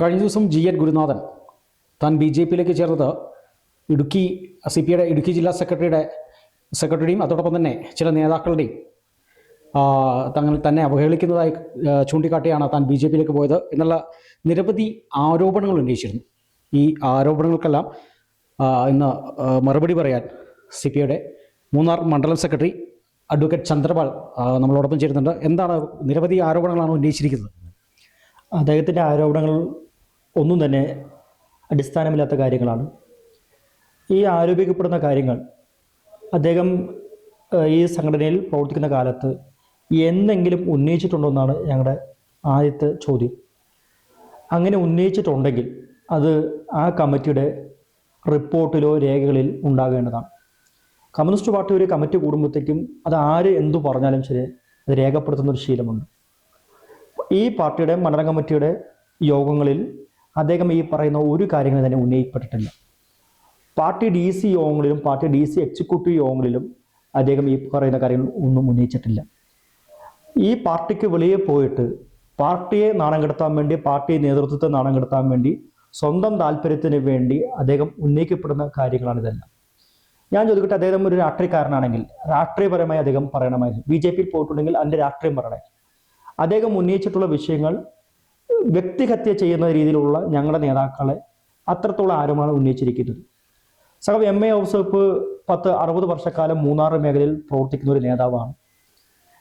കഴിഞ്ഞ ദിവസം G N ഗുരുനാഥൻ താൻ ബി ജെ പിയിലേക്ക് ചേർന്നത് ഇടുക്കി സി പി ഐയുടെ ഇടുക്കി ജില്ലാ സെക്രട്ടറിയുടെ സെക്രട്ടറിയും അതോടൊപ്പം തന്നെ ചില നേതാക്കളുടെയും തങ്ങൾ തന്നെ അവഹേളിക്കുന്നതായി ചൂണ്ടിക്കാട്ടിയാണ് താൻ ബി ജെ പിയിലേക്ക് പോയത് എന്നുള്ള നിരവധി ആരോപണങ്ങൾ ഉന്നയിച്ചിരുന്നു. ഈ ആരോപണങ്ങൾക്കെല്ലാം ഇന്ന് മറുപടി പറയാൻ സി പി ഐയുടെ മൂന്നാർ മണ്ഡലം സെക്രട്ടറി അഡ്വക്കേറ്റ് ചന്ദ്രപാൽ നമ്മളോടൊപ്പം ചേരുന്നുണ്ട്. എന്താണ് നിരവധി ആരോപണങ്ങളാണ് ഉന്നയിച്ചിരിക്കുന്നത്? അദ്ദേഹത്തിന്റെ ആരോപണങ്ങൾ ഒന്നും തന്നെ അടിസ്ഥാനമില്ലാത്ത കാര്യങ്ങളാണ്. ഈ ആരോപിക്കപ്പെടുന്ന കാര്യങ്ങൾ അദ്ദേഹം ഈ സംഘടനയിൽ പ്രവർത്തിക്കുന്ന കാലത്ത് എന്തെങ്കിലും ഉന്നയിച്ചിട്ടുണ്ടോ എന്നാണ് ഞങ്ങളുടെ ആദ്യത്തെ ചോദ്യം. അങ്ങനെ ഉന്നയിച്ചിട്ടുണ്ടെങ്കിൽ അത് ആ കമ്മിറ്റിയുടെ റിപ്പോർട്ടിലോ രേഖകളിൽ ഉണ്ടാകേണ്ടതാണ്. കമ്മ്യൂണിസ്റ്റ് പാർട്ടി ഒരു കമ്മിറ്റി കൂടുമ്പോഴത്തേക്കും അത് ആര് എന്തു പറഞ്ഞാലും ശരി അത് രേഖപ്പെടുത്തുന്ന ഒരു ശീലമുണ്ട്. ഈ പാർട്ടിയുടെ മണ്ഡലം കമ്മിറ്റിയുടെ യോഗങ്ങളിൽ അദ്ദേഹം ഈ പറയുന്ന ഒരു കാര്യങ്ങൾ തന്നെ ഉന്നയിക്കപ്പെട്ടിട്ടില്ല. പാർട്ടി ഡി സി യോഗങ്ങളിലും പാർട്ടി ഡി സി എക്സിക്യൂട്ടീവ് യോഗങ്ങളിലും അദ്ദേഹം ഈ പറയുന്ന കാര്യങ്ങൾ ഒന്നും ഉന്നയിച്ചിട്ടില്ല. ഈ പാർട്ടിക്ക് വെളിയെ പോയിട്ട് പാർട്ടിയെ നാണം കെടുത്താൻ വേണ്ടി പാർട്ടി നേതൃത്വത്തെ നാണം കെടുത്താൻ വേണ്ടി സ്വന്തം താല്പര്യത്തിന് വേണ്ടി അദ്ദേഹം ഉന്നയിക്കപ്പെടുന്ന കാര്യങ്ങളാണ് ഇതെല്ലാം. ഞാൻ ചോദിക്കട്ടെ അദ്ദേഹം ഒരു രാഷ്ട്രീയക്കാരനാണെങ്കിൽ രാഷ്ട്രീയപരമായി അദ്ദേഹം പറയണമായിരുന്നു. ബി ജെ പിയിൽ പോയിട്ടുണ്ടെങ്കിൽ അതിന്റെ രാഷ്ട്രീയം പറയണേ. അദ്ദേഹം ഉന്നയിച്ചിട്ടുള്ള വിഷയങ്ങൾ വ്യക്തിഹത്യ ചെയ്യുന്ന രീതിയിലുള്ള ഞങ്ങളുടെ നേതാക്കളെ അത്രത്തോളം ആരോപണമാണ് ഉന്നയിച്ചിരിക്കുന്നത്? സഹം എം എ ഔസഫ് പത്ത് അറുപത് വർഷക്കാലം മൂന്നാർ മേഖലയിൽ പ്രവർത്തിക്കുന്ന ഒരു നേതാവാണ്.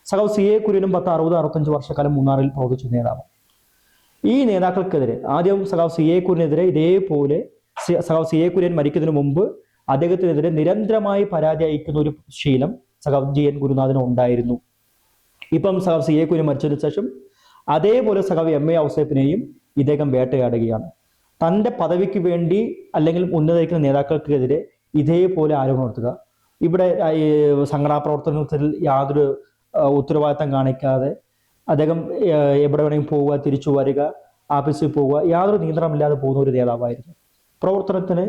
സഹവ് സി എ കുര്യനും പത്ത് അറുപത് അറുപത്തഞ്ച് വർഷക്കാലം മൂന്നാറിൽ പ്രവർത്തിച്ച നേതാവാണ്. ഈ നേതാക്കൾക്കെതിരെ ആദ്യം സഖാവ് സി എ കുര്യനെതിരെ ഇതേപോലെ സഹാവ് സി എ കുര്യൻ മരിക്കുന്നതിന് മുമ്പ് അദ്ദേഹത്തിനെതിരെ നിരന്തരമായി പരാതി അയക്കുന്ന ഒരു ശീലം സഖാവ് ജി എൻ ഗുരുനാഥന് ഉണ്ടായിരുന്നു. ഇപ്പം സഖാവ് സി എ കുര്യൻ മരിച്ചതിന് ശേഷം അതേപോലെ സഖാവ് എം എ ഔസേപ്പിനെയും ഇദ്ദേഹം വേട്ടയാടുകയാണ്. തന്റെ പദവിക്ക് വേണ്ടി അല്ലെങ്കിൽ ഉന്നതയിക്കുന്ന നേതാക്കൾക്കെതിരെ ഇതേപോലെ ആരോപണം നടത്തുക ഇവിടെ സംഘടനാ പ്രവർത്തനത്തിൽ യാതൊരു ഉത്തരവാദിത്തം കാണിക്കാതെ അദ്ദേഹം എവിടെ വേണമെങ്കിൽ പോവുക തിരിച്ചു വരിക ആഫീസിൽ പോവുക യാതൊരു നിയന്ത്രണമില്ലാതെ പോകുന്ന ഒരു നേതാവായിരുന്നു. പ്രവർത്തനത്തിന്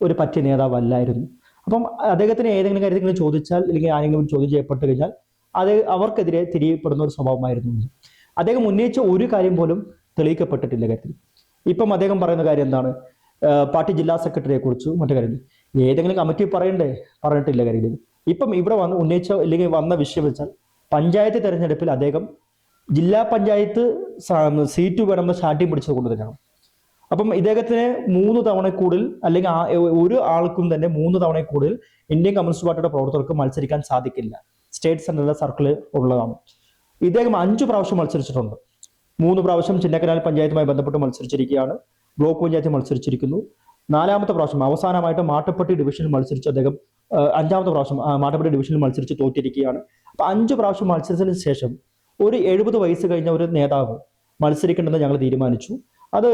ഒരു പറ്റിയ നേതാവല്ലായിരുന്നു. അപ്പം അദ്ദേഹത്തിന് ഏതെങ്കിലും കാര്യത്തിൽ ചോദിച്ചാൽ അല്ലെങ്കിൽ ആരെങ്കിലും ചോദ്യം ചെയ്യപ്പെട്ട് കഴിഞ്ഞാൽ അത് അവർക്കെതിരെ തിരിയപ്പെടുന്ന ഒരു സ്വഭാവമായിരുന്നു. അദ്ദേഹം ഉന്നയിച്ച ഒരു കാര്യം പോലും തെളിയിക്കപ്പെട്ടിട്ടില്ല കാര്യത്തിൽ ഇപ്പം അദ്ദേഹം പറയുന്ന കാര്യം എന്താണ്? പാർട്ടി ജില്ലാ സെക്രട്ടറിയെ കുറിച്ച് മറ്റു കാര്യം ഏതെങ്കിലും കമ്മിറ്റി പറയണ്ടേ? പറഞ്ഞിട്ടില്ല കാര്യത്തിൽ ഇപ്പം ഇവിടെ വന്ന് ഉന്നയിച്ച അല്ലെങ്കിൽ വന്ന വിഷയം വെച്ചാൽ പഞ്ചായത്ത് തെരഞ്ഞെടുപ്പിൽ അദ്ദേഹം ജില്ലാ പഞ്ചായത്ത് സീറ്റ് വേണമെന്ന് ശാഠ്യം പിടിച്ചത് കൊണ്ട് തന്നെയാണ്. അപ്പം ഇദ്ദേഹത്തിന് മൂന്ന് തവണ കൂടുതൽ അല്ലെങ്കിൽ ഒരു ആൾക്കും തന്നെ മൂന്ന് തവണ കൂടുതൽ ഇന്ത്യൻ കമ്മ്യൂണിസ്റ്റ് പാർട്ടിയുടെ പ്രവർത്തകർക്ക് മത്സരിക്കാൻ സാധിക്കില്ല. സ്റ്റേറ്റ് സെന്ററിലെ സർക്കിൾ ഉള്ളതാണ്. ഇദ്ദേഹം അഞ്ചു പ്രാവശ്യം മത്സരിച്ചിട്ടുണ്ട്. മൂന്ന് പ്രാവശ്യം ചിന്നക്കനാൽ പഞ്ചായത്തുമായി ബന്ധപ്പെട്ട് മത്സരിച്ചിരിക്കുകയാണ്. ബ്ലോക്ക് പഞ്ചായത്തിൽ മത്സരിച്ചിരിക്കുന്നു. നാലാമത്തെ പ്രാവശ്യം അവസാനമായിട്ട് മാട്ടപ്പെട്ടി ഡിവിഷനിൽ മത്സരിച്ച് അദ്ദേഹം അഞ്ചാമത്തെ പ്രാവശ്യം മാട്ടപ്പെട്ടി ഡിവിഷനിൽ മത്സരിച്ച് തോറ്റിരിക്കുകയാണ്. അപ്പൊ അഞ്ചു പ്രാവശ്യം മത്സരിച്ചതിന് ശേഷം ഒരു എഴുപത് വയസ്സ് കഴിഞ്ഞ ഒരു നേതാവ് മത്സരിക്കേണ്ടെന്ന് ഞങ്ങൾ തീരുമാനിച്ചു. അത്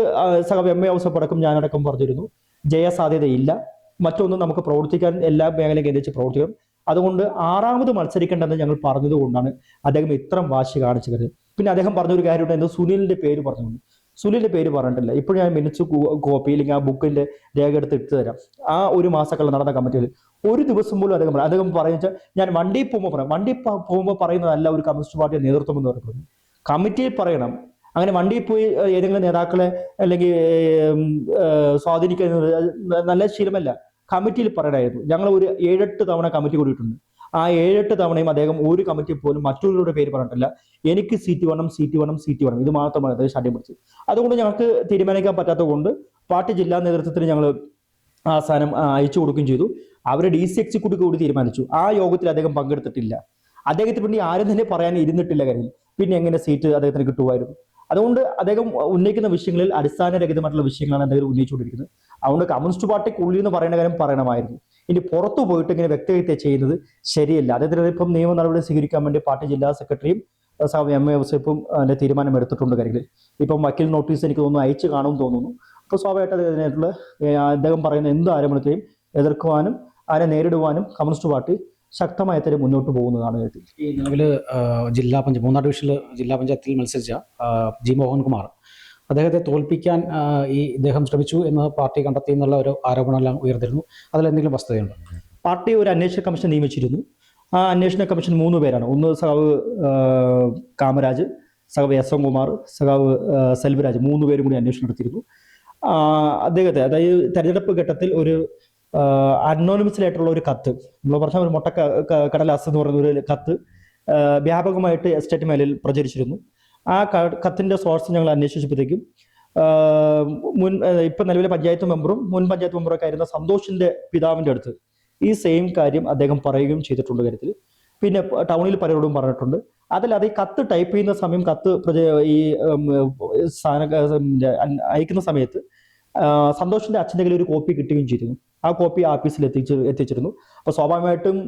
സഹ എം എ ഔസപ്പടക്കം ഞാനടക്കം പറഞ്ഞിരുന്നു. ജയസാധ്യതയില്ല. മറ്റൊന്നും നമുക്ക് പ്രവർത്തിക്കാൻ എല്ലാ മേഖലയും കേന്ദ്രീകരിച്ച് പ്രവർത്തിക്കണം അതുകൊണ്ട് ആറാമത് മത്സരിക്കേണ്ടെന്ന് ഞങ്ങൾ പറഞ്ഞതുകൊണ്ടാണ് അദ്ദേഹം ഇത്രയും വാശി കാണിച്ചത്. പിന്നെ അദ്ദേഹം പറഞ്ഞൊരു കാര്യമുണ്ട് എന്തോ സുനിലിന്റെ പേര് പറഞ്ഞു സുനിലിന്റെ പേര് പറഞ്ഞിട്ടില്ല. ഇപ്പോൾ ഞാൻ മിനിച്ച് കോപ്പി ആ ബുക്കിന്റെ രേഖ എടുത്ത് ഇട്ട് തരാം. ആ ഒരു മാസക്കാലം നടന്ന കമ്മിറ്റിയിൽ ഒരു ദിവസം പോലും അദ്ദേഹം പറഞ്ഞു അദ്ദേഹം പറയുന്നത് ഞാൻ വണ്ടി പോകുമ്പോൾ പറയാം. വണ്ടി പോകുമ്പോൾ പറയുന്നതല്ല ഒരു കമ്മ്യൂണിസ്റ്റ് പാർട്ടിയുടെ നേതൃത്വം എന്ന് പറയുന്നത്. കമ്മിറ്റിയിൽ പറയണം. അങ്ങനെ വണ്ടിയിൽ പോയി ഏതെങ്കിലും നേതാക്കളെ അല്ലെങ്കിൽ സ്വാധീനിക്കുന്നത് നല്ല ശീലമല്ല. കമ്മിറ്റിയിൽ പറയണമായിരുന്നു ഞങ്ങൾ ഒരു ഏഴെട്ട് തവണ കമ്മിറ്റി കൂടിയിട്ടുണ്ട്. ആ ഏഴെട്ട് തവണയും അദ്ദേഹം ഒരു കമ്മിറ്റി പോലും മറ്റുള്ളവരുടെ പേര് പറഞ്ഞിട്ടില്ല. എനിക്ക് സീറ്റ് വേണം സീറ്റ് വേണം സീറ്റ് വേണം. ഇത് മാത്രമാണ് അദ്ദേഹം ശാഠ്യം പിടിച്ചത് അതുകൊണ്ട് ഞങ്ങൾക്ക് തീരുമാനിക്കാൻ പറ്റാത്തത് കൊണ്ട് പാർട്ടി ജില്ലാ നേതൃത്വത്തിന് ഞങ്ങൾ ആ, അയച്ചു കൊടുക്കുകയും ചെയ്തു. അവരെ ഡി സി എക്സിക്യൂട്ടീവ് കൂടി തീരുമാനിച്ചു. ആ യോഗത്തിൽ അദ്ദേഹം പങ്കെടുത്തിട്ടില്ല. അദ്ദേഹത്തിന് വേണ്ടി ആരും തന്നെ പറയാൻ ഇരുന്നിട്ടില്ല കാര്യം പിന്നെ എങ്ങനെ സീറ്റ് അദ്ദേഹത്തിന് കിട്ടുമായിരുന്നു? അതുകൊണ്ട് അദ്ദേഹം ഉന്നയിക്കുന്ന വിഷയങ്ങളിൽ അടിസ്ഥാനരഹിതമായിട്ടുള്ള വിഷയങ്ങളാണ് അദ്ദേഹം ഉന്നയിച്ചുകൊണ്ടിരിക്കുന്നത്. അതുകൊണ്ട് കമ്മ്യൂണിസ്റ്റ് പാർട്ടിക്കുള്ളിൽ എന്ന് പറയുന്ന കാര്യം പറയണമായിരുന്നു. ഇനി പുറത്തു പോയിട്ട് ഇങ്ങനെ വ്യക്തിഹത്യ ചെയ്യുന്നത് ശരിയല്ല. അദ്ദേഹത്തിന് ഇപ്പം നിയമ നടപടി സ്വീകരിക്കാൻ വേണ്ടി പാർട്ടി ജില്ലാ സെക്രട്ടറിയും എം എ ഔസേപ്പും അതിന്റെ തീരുമാനം എടുത്തിട്ടുണ്ട് കാര്യങ്ങളിൽ ഇപ്പം വക്കീൽ നോട്ടീസ് എനിക്ക് തോന്നുന്നു അയച്ചു കാണുമെന്ന് തോന്നുന്നു. അപ്പോൾ സ്വാഭാവികമായിട്ട് അതിനായിട്ടുള്ള അദ്ദേഹം പറയുന്ന എന്ത് ആരോപണത്തെയും എതിർക്കുവാനും അതിനെ നേരിടുവാനും കമ്മ്യൂണിസ്റ്റ് പാർട്ടി ശക്തമായ തരം മുന്നോട്ട് പോകുന്നതാണ് ഈ നിലവിൽ ജില്ലാ പഞ്ചായത്ത് മൂന്നാർ ഡിവിഷനിൽ ജില്ലാ പഞ്ചായത്തിൽ മത്സരിച്ച ജി മോഹൻകുമാർ അദ്ദേഹത്തെ തോൽപ്പിക്കാൻ ഈ ഇദ്ദേഹം ശ്രമിച്ചു എന്ന് പാർട്ടി കണ്ടെത്തി എന്നുള്ള ഒരു ആരോപണമെല്ലാം ഉയർന്നിരുന്നു. അതിലെന്തെങ്കിലും വസ്തുതയുണ്ട്? പാർട്ടി ഒരു അന്വേഷണ കമ്മീഷൻ നിയമിച്ചിരുന്നു. ആ അന്വേഷണ കമ്മീഷൻ മൂന്ന് പേരാണ്. ഒന്ന് സഖാവ് കാമരാജ് സഖാവ് എസ് എം കുമാർ സഖാവ് സെൽവരാജ്. മൂന്ന് പേരും കൂടി അന്വേഷണം നടത്തിയിരുന്നു. അദ്ദേഹത്തെ അതായത് തെരഞ്ഞെടുപ്പ് ഘട്ടത്തിൽ ഒരു അനോണിമസിലായിട്ടുള്ള ഒരു കത്ത്. നമ്മൾ പറഞ്ഞ ഒരു മുട്ട കടലാസ് എന്ന് പറയുന്ന ഒരു കത്ത് വ്യാപകമായിട്ട് എസ്റ്റേറ്റ് മേഖലയിൽ പ്രചരിച്ചിരുന്നു. ആ കത്തിന്റെ സോഴ്സ് ഞങ്ങൾ അന്വേഷിച്ചപ്പോഴത്തേക്കും മുൻ ഇപ്പൊ നിലവിലെ പഞ്ചായത്ത് മെമ്പറും മുൻ പഞ്ചായത്ത് മെമ്പറൊക്കെ ആയിരുന്ന സന്തോഷിന്റെ പിതാവിന്റെ അടുത്ത് ഈ സെയിം കാര്യം അദ്ദേഹം പറയുകയും ചെയ്തിട്ടുണ്ട് കാര്യത്തിൽ പിന്നെ ടൗണിൽ പലരോടും പറഞ്ഞിട്ടുണ്ട്. അതല്ലാതെ ഈ കത്ത് ടൈപ്പ് ചെയ്യുന്ന സമയം കത്ത് ഈ അയക്കുന്ന സമയത്ത് സന്തോഷിന്റെ അച്ഛന്റെ കയ്യിൽ ഒരു കോപ്പി കിട്ടുകയും ചെയ്തിരുന്നു. ആ കോപ്പി ആഫീസിൽ എത്തിച്ച് എത്തിച്ചിരുന്നു. അപ്പോൾ സ്വാഭാവികമായിട്ടും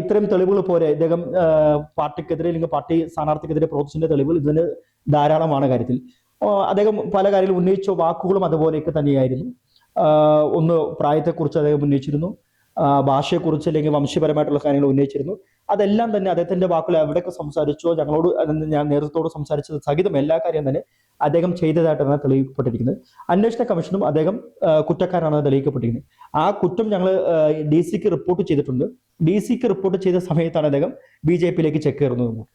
ഇത്തരം തെളിവുകൾ പോരെ. ഇദ്ദേഹം പാർട്ടിക്കെതിരെ അല്ലെങ്കിൽ പാർട്ടി സ്ഥാനാർത്ഥിക്കെതിരെ പ്രവർത്തിച്ചതിന്റെ തെളിവുകൾ ഇതിന് ധാരാളമാണ് കാര്യത്തിൽ. അദ്ദേഹം പല കാര്യങ്ങളും ഉന്നയിച്ച വാക്കുകളും അതുപോലെയൊക്കെ തന്നെയായിരുന്നു. ഒന്ന് പ്രായത്തെക്കുറിച്ച് അദ്ദേഹം ഉന്നയിച്ചിരുന്നു. ഭാഷയെക്കുറിച്ച് അല്ലെങ്കിൽ വംശപരമായിട്ടുള്ള കാര്യങ്ങൾ ഉന്നയിച്ചിരുന്നു. അതെല്ലാം തന്നെ അദ്ദേഹത്തിന്റെ വാക്കുകൾ എവിടെയൊക്കെ സംസാരിച്ചോ ഞങ്ങളോട് ഞാൻ നേതൃത്വത്തോട് സംസാരിച്ചത് സഹിതം എല്ലാ കാര്യം തന്നെ അദ്ദേഹം ചെയ്തതായിട്ടാണ് തെളിയിക്കപ്പെട്ടിരിക്കുന്നത്. അന്വേഷണ കമ്മീഷനും അദ്ദേഹം കുറ്റക്കാരാണെന്ന് തെളിയിക്കപ്പെട്ടിരിക്കുന്നത്. ആ കുറ്റം ഞങ്ങൾ ഡി സിക്ക് റിപ്പോർട്ട് ചെയ്തിട്ടുണ്ട്. ഡി സിക്ക് റിപ്പോർട്ട് ചെയ്ത സമയത്താണ് അദ്ദേഹം ബി ജെ പിയിലേക്ക് ചെക്ക് കയറുന്നത്.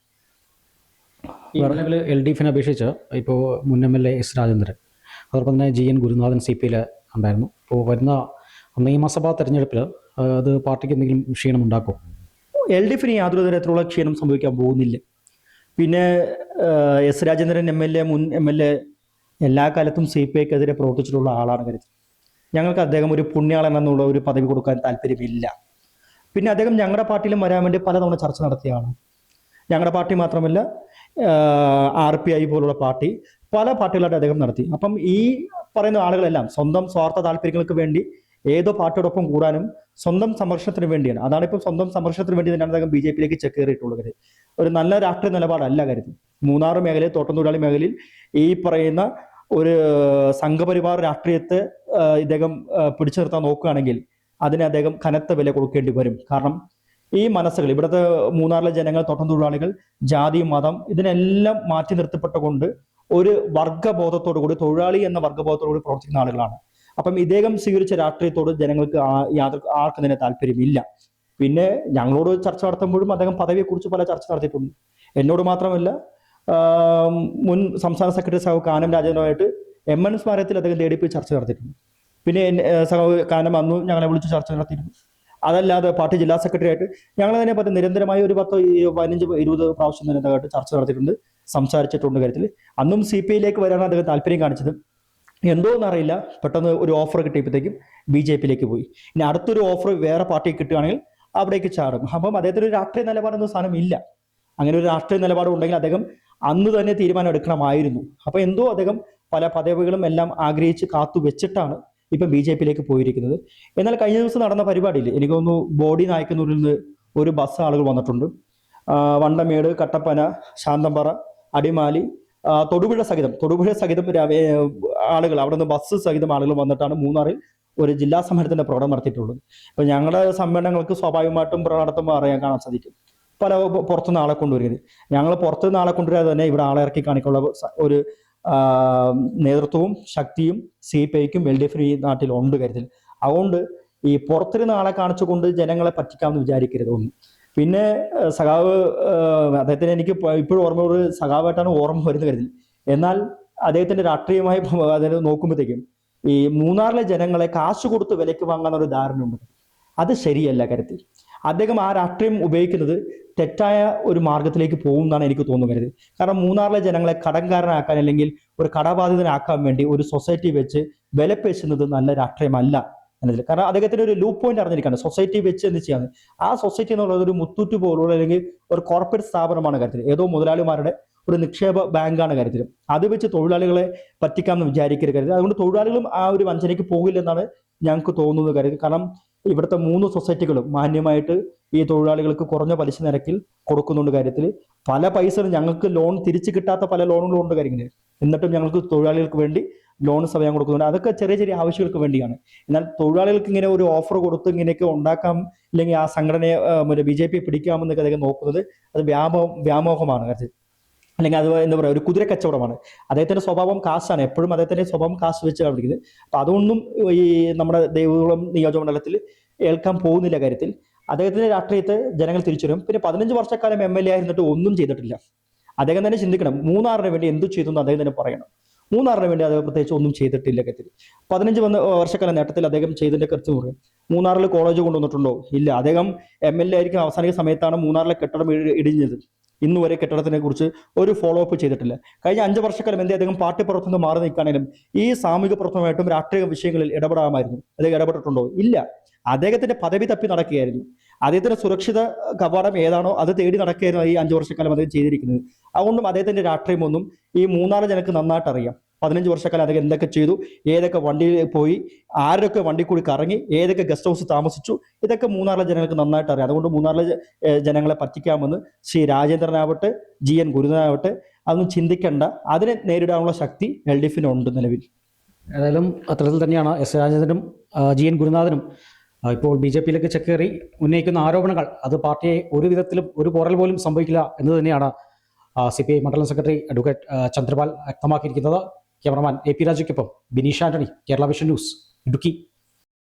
എൽ ഡി എഫിനെ അപേക്ഷിച്ച് ഇപ്പോൾ മുൻ M L A S Rajendran അതോടൊപ്പം തന്നെ ജി എൻ ഗുരുനാഥൻ സി പിയിൽ ഉണ്ടായിരുന്നു. ഇപ്പോൾ വരുന്ന നിയമസഭാ തെരഞ്ഞെടുപ്പിൽ അത് പാർട്ടിക്ക് എന്തെങ്കിലും ക്ഷീണം ഉണ്ടാക്കും? എൽ ഡി എഫിന് യാതൊരു തരത്തിലുള്ള ക്ഷീണം സംഭവിക്കാൻ പോകുന്നില്ല. പിന്നെ S Rajendran M L A മുൻ എം എൽ എ എല്ലാ കാലത്തും സി പി ഐക്കെതിരെ പ്രവർത്തിച്ചിട്ടുള്ള ആളാണ് കരുതി ഞങ്ങൾക്ക് അദ്ദേഹം ഒരു പുണ്യാളൻ എന്നുള്ള ഒരു പദവി കൊടുക്കാൻ താല്പര്യമില്ല. പിന്നെ അദ്ദേഹം ഞങ്ങളുടെ പാർട്ടിയിലും വരാൻ വേണ്ടി പലതവണ ചർച്ച നടത്തിയാണ്. ഞങ്ങളുടെ പാർട്ടി മാത്രമല്ല ആർ പി ഐ പോലുള്ള പാർട്ടി പല പാർട്ടികളായിട്ട് അദ്ദേഹം നടത്തി. അപ്പം ഈ പറയുന്ന ആളുകളെല്ലാം സ്വന്തം സ്വാർത്ഥ താല്പര്യങ്ങൾക്ക് വേണ്ടി ഏതോ പാർട്ടിയോടൊപ്പം കൂടാനും സ്വന്തം സംഘർഷത്തിന് വേണ്ടിയാണ്. അതാണ് ഇപ്പം സ്വന്തം സംഘർഷത്തിന് വേണ്ടി തന്നെയാണ് അദ്ദേഹം ബി ജെ പിയിലേക്ക് ചെക്കേറിയിട്ടുള്ളത് ഒരു നല്ല രാഷ്ട്രീയ നിലപാടല്ല കരുതി. മൂന്നാറ് മേഖലയിൽ തോട്ടം തൊഴിലാളി മേഖലയിൽ ഈ പറയുന്ന ഒരു സംഘപരിവാർ രാഷ്ട്രീയത്തെ ഇദ്ദേഹം പിടിച്ചു നിർത്താൻ നോക്കുകയാണെങ്കിൽ അതിന് അദ്ദേഹം കനത്ത വില കൊടുക്കേണ്ടി വരും. കാരണം ഈ മനസ്സുകൾ ഇവിടുത്തെ മൂന്നാറിലെ ജനങ്ങൾ തോട്ടം തൊഴിലാളികൾ ജാതി മതം ഇതിനെല്ലാം മാറ്റി നിർത്തപ്പെട്ടുകൊണ്ട് ഒരു വർഗബോധത്തോടു കൂടി തൊഴിലാളി എന്ന വർഗബോധത്തോടു കൂടി പ്രവർത്തിക്കുന്ന ആളുകളാണ്. അപ്പം ഇദ്ദേഹം സ്വീകരിച്ച രാഷ്ട്രീയത്തോട് ജനങ്ങൾക്ക് യാതൊരു ആർക്കും തന്നെ താല്പര്യമില്ല. പിന്നെ ഞങ്ങളോട് ചർച്ച നടത്തുമ്പോഴും അദ്ദേഹം പദവിയെക്കുറിച്ച് പല ചർച്ച നടത്തിയിട്ടുണ്ട്. എന്നോട് മാത്രമല്ല മുൻ സംസ്ഥാന സെക്രട്ടറി സഹ കാനം രാജനുമായിട്ട് എം എൻ സ്മാരകത്തിൽ അദ്ദേഹം തേടി പോയി ചർച്ച നടത്തിയിട്ടുണ്ട്. പിന്നെ സഹോ കാനം അന്ന് ഞങ്ങളെ വിളിച്ച് ചർച്ച നടത്തിയിരുന്നു. അതല്ലാതെ പാർട്ടി ജില്ലാ സെക്രട്ടറി ആയിട്ട് ഞങ്ങൾ തന്നെ പറ്റി നിരന്തരമായി ഒരു പത്ത് പതിനഞ്ച് ഇരുപത് പ്രാവശ്യം തന്നെ ചർച്ച നടത്തിയിട്ടുണ്ട് സംസാരിച്ചിട്ടുണ്ട് കാര്യത്തിൽ അന്നും സി പി ഐയിലേക്ക് വരാനാണ് അദ്ദേഹം താല്പര്യം കാണിച്ചത്. എന്തോന്നറിയില്ല. പെട്ടെന്ന് ഒരു ഓഫർ കിട്ടിയപ്പോഴത്തേക്കും ബി ജെ പിയിലേക്ക് പോയി. ഇനി അടുത്തൊരു ഓഫർ വേറെ പാർട്ടിക്ക് കിട്ടുകയാണെങ്കിൽ അവിടേക്ക് ചാടും. അപ്പം അദ്ദേഹത്തിന് ഒരു രാഷ്ട്രീയ നിലപാടൊന്നും സാധനം ഇല്ല. അങ്ങനെ ഒരു രാഷ്ട്രീയ നിലപാട് ഉണ്ടെങ്കിൽ അദ്ദേഹം അന്ന് തന്നെ തീരുമാനം എടുക്കണമായിരുന്നു അപ്പൊ എന്തോ അദ്ദേഹം പല പദവികളും എല്ലാം ആഗ്രഹിച്ച് കാത്തു വെച്ചിട്ടാണ് ഇപ്പം ബി ജെ പിയിലേക്ക് പോയിരിക്കുന്നത്. എന്നാൽ കഴിഞ്ഞ ദിവസം നടന്ന പരിപാടിയിൽ എനിക്ക് തോന്നുന്നു ബോഡി നായ്ക്കുന്നൂരിൽ നിന്ന് ഒരു ബസ് ആളുകൾ വന്നിട്ടുണ്ട്. വണ്ടമേട് കട്ടപ്പന ശാന്തമ്പാറ അടിമാലി തൊടുപുഴ സഹിതം തൊടുപുഴ സഹിതം ആളുകൾ അവിടെ നിന്ന് ബസ് സഹിതം ആളുകൾ വന്നിട്ടാണ് മൂന്നാറിൽ ഒരു ജില്ലാ സമരത്തിന്റെ പ്രകടനം നടത്തിയിട്ടുള്ളത്. അപ്പൊ ഞങ്ങളുടെ സമ്മേളനങ്ങൾക്ക് സ്വാഭാവികമായിട്ടും നടത്തുമ്പോൾ അറിയാൻ കാണാൻ സാധിക്കും. പല പുറത്തുനിന്ന് ആളെ കൊണ്ടുവരുന്നത്. ഞങ്ങൾ പുറത്തുനിന്ന് ആളെ കൊണ്ടുവരാതെ തന്നെ ഇവിടെ ആളെ ഇറക്കി കാണിക്കാനുള്ള ഒരു നേതൃത്വവും ശക്തിയും സി പി ഐക്കും എൽ ഡി എഫിനും ഈ നാട്ടിൽ ഉണ്ട് കരുതൽ. അതുകൊണ്ട് ഈ പുറത്തിരുന്ന് ആളെ കാണിച്ചുകൊണ്ട് ജനങ്ങളെ പറ്റിക്കാമെന്ന് വിചാരിക്കരുത് ഒന്നും. പിന്നെ സഖാവ് അദ്ദേഹത്തിന് എനിക്ക് ഇപ്പോഴും ഓർമ്മ ഒരു സഖാവായിട്ടാണ് ഓർമ്മ വരുന്നത് കരുതി. എന്നാൽ അദ്ദേഹത്തിന്റെ രാഷ്ട്രീയമായി അതിന് നോക്കുമ്പോഴത്തേക്കും ഈ മൂന്നാറിലെ ജനങ്ങളെ കാശ് കൊടുത്ത് വിലയ്ക്ക് വാങ്ങാൻ ഒരു ധാരണയുണ്ട് അത് ശരിയല്ല കരുതി അദ്ദേഹം ആ രാഷ്ട്രീയം ഉപയോഗിക്കുന്നത് തെറ്റായ ഒരു മാർഗത്തിലേക്ക് പോകും എന്നാണ് എനിക്ക് തോന്നുന്നത് കാരണം മൂന്നാറിലെ ജനങ്ങളെ കടംകാരനാക്കാൻ അല്ലെങ്കിൽ ഒരു കടബാധിതനാക്കാൻ വേണ്ടി ഒരു സൊസൈറ്റി വെച്ച് വിലപേശുന്നത് നല്ല രാഷ്ട്രീയമല്ല. എന്നതിൽ കാരണം അദ്ദേഹത്തിന് ഒരു ലൂപ്പ് പോയിന്റ് അറിഞ്ഞിരിക്കുകയാണ് സൊസൈറ്റി വെച്ച് എന്ത് ചെയ്യാന്ന്. ആ സൊസൈറ്റി എന്നുള്ളത് ഒരു മുത്തൂറ്റ് പോലുള്ള അല്ലെങ്കിൽ ഒരു കോർപ്പറേറ്റ് സ്ഥാപനമാണ് കാര്യത്തിൽ ഏതോ മുതലാളിമാരുടെ ഒരു നിക്ഷേപ ബാങ്കാണ് കാര്യത്തിൽ അത് വെച്ച് തൊഴിലാളികളെ പറ്റിക്കാമെന്ന് വിചാരിക്കരുത് കാര്യത്തിൽ അതുകൊണ്ട് തൊഴിലാളികളും ആ ഒരു വഞ്ചനയ്ക്ക് പോകില്ലെന്നാണ് ഞങ്ങൾക്ക് തോന്നുന്നത് കാര്യത്തിൽ കാരണം ഇവിടുത്തെ മൂന്ന് സൊസൈറ്റികളും മാന്യമായിട്ട് ഈ തൊഴിലാളികൾക്ക് കുറഞ്ഞ പലിശ നിരക്കിൽ കൊടുക്കുന്നുണ്ട് കാര്യത്തിൽ പല പൈസ ഞങ്ങൾക്ക് ലോൺ തിരിച്ചു കിട്ടാത്ത പല ലോണുകളും ഉണ്ട് കാര്യങ്ങളിൽ എന്നിട്ടും ഞങ്ങൾക്ക് തൊഴിലാളികൾക്ക് വേണ്ടി ലോൺ സമയം കൊടുക്കുന്നുണ്ട്. അതൊക്കെ ചെറിയ ചെറിയ ആവശ്യങ്ങൾക്ക് വേണ്ടിയാണ്. എന്നാൽ തൊഴിലാളികൾക്ക് ഇങ്ങനെ ഒരു ഓഫർ കൊടുത്ത് ഇങ്ങനെയൊക്കെ ഉണ്ടാക്കാം അല്ലെങ്കിൽ ആ സംഘടനയെ മറ്റേ ബി ജെ പി പിടിക്കാമെന്നൊക്കെ അദ്ദേഹം നോക്കുന്നത് അത് വ്യാമോ വ്യാമോഹമാണ്. കാര്യത്തിൽ അല്ലെങ്കിൽ അത് എന്താ പറയുക ഒരു കുതിര കച്ചവടമാണ്. അദ്ദേഹത്തിന്റെ സ്വഭാവം കാശാണ്. എപ്പോഴും അദ്ദേഹത്തിന്റെ സ്വഭാവം കാശ് വെച്ചാണ് പിടിക്കുന്നത് അപ്പൊ അതൊന്നും ഈ നമ്മുടെ ദേവികുളം നിയോജകമണ്ഡലത്തിൽ ഏൽക്കാൻ പോകുന്നില്ല കാര്യത്തിൽ. അദ്ദേഹത്തിന്റെ രാഷ്ട്രീയത്തെ ജനങ്ങൾ തിരിച്ചറിയും. പിന്നെ പതിനഞ്ച് വർഷക്കാലം എം എൽ എ ആയിരുന്നിട്ട് ഒന്നും ചെയ്തിട്ടില്ല. അദ്ദേഹം തന്നെ ചിന്തിക്കണം മൂന്നാറിന് വേണ്ടി എന്തു ചെയ്തു എന്ന് അദ്ദേഹം തന്നെ പറയണം. മൂന്നാറിന് വേണ്ടി അദ്ദേഹം പ്രത്യേകിച്ച് ഒന്നും ചെയ്തിട്ടില്ല കത്തിൽ പതിനഞ്ച് വർഷക്കാല നേട്ടത്തിൽ അദ്ദേഹം ചെയ്തതിന്റെ കൃത്യം പറയും മൂന്നാറിൽ കോളേജ് കൊണ്ടുവന്നിട്ടുണ്ടോ ഇല്ല. അദ്ദേഹം എം എൽ എ ആയിരിക്കും അവസാനിക സമയത്താണ് മൂന്നാറിലെ കെട്ടിടം ഇടിഞ്ഞത്. ഇന്ന് വരെ കെട്ടിടത്തിനെ കുറിച്ച് ഒരു ഫോളോ അപ്പ് ചെയ്തിട്ടില്ല. കഴിഞ്ഞ അഞ്ച് വർഷക്കാലം എന്തേ അദ്ദേഹം പാർട്ടി പ്രവർത്തനം മാറി നിൽക്കുകയാണെങ്കിലും ഈ സാമൂഹിക പ്രവർത്തനമായിട്ടും രാഷ്ട്രീയ വിഷയങ്ങളിൽ ഇടപെടാമായിരുന്നു. അദ്ദേഹം ഇടപെട്ടിട്ടുണ്ടോ? ഇല്ല. അദ്ദേഹത്തിന്റെ പദവി തപ്പി നടക്കുകയായിരുന്നു. അദ്ദേഹത്തിന്റെ സുരക്ഷിത കവാടം ഏതാണോ അത് തേടി നടക്കുകയായിരുന്നു ഈ അഞ്ചു വർഷക്കാലം അദ്ദേഹം ചെയ്തിരിക്കുന്നത്. അതുകൊണ്ടും അദ്ദേഹത്തിന്റെ രാഷ്ട്രീയമൊന്നും ഈ മൂന്നാറ് ജനക്ക് നന്നായിട്ട് അറിയാം. പതിനഞ്ച് വർഷക്കാലം അദ്ദേഹം എന്തൊക്കെ ചെയ്തു ഏതൊക്കെ വണ്ടിയിൽ പോയി ആരൊക്കെ വണ്ടി കൂടി കറങ്ങി ഏതൊക്കെ ഗസ്റ്റ് ഹൗസ് താമസിച്ചു ഇതൊക്കെ മൂന്നാറിലെ ജനങ്ങൾക്ക് നന്നായിട്ട് അറിയാം. അതുകൊണ്ട് മൂന്നാറിലെ ജനങ്ങളെ പറ്റിക്കാമെന്ന് ശ്രീ രാജേന്ദ്രനാവട്ടെ ജി എൻ ഗുരുനാവട്ടെ അതൊന്നും ചിന്തിക്കേണ്ട. അതിനെ നേരിടാനുള്ള ശക്തി എൽ ഡി എഫിനുണ്ട് നിലവിൽ. ഏതായാലും അത്തരത്തിൽ തന്നെയാണ് എസ് രാജേന്ദ്രനും ജി എൻ ഗുരുനാഥനും ഇപ്പോൾ ബി ജെ പിയിലേക്ക് ചെക്കേറി ഉന്നയിക്കുന്ന ആരോപണങ്ങൾ അത് പാർട്ടിയെ ഒരു വിധത്തിലും ഒരു പോറൽ പോലും സംഭവിക്കില്ല എന്ന് തന്നെയാണ് സി പി ഐ മണ്ഡലം സെക്രട്ടറി അഡ്വക്കേറ്റ് ചന്ദ്രപാൽ വ്യക്തമാക്കിയിരിക്കുന്നത്. ക്യാമറമാൻ എ പി രാജയ്ക്കൊപ്പം ബിനീഷ് ആന്റണി കേരള വിഷൻ ന്യൂസ് ഇടുക്കി.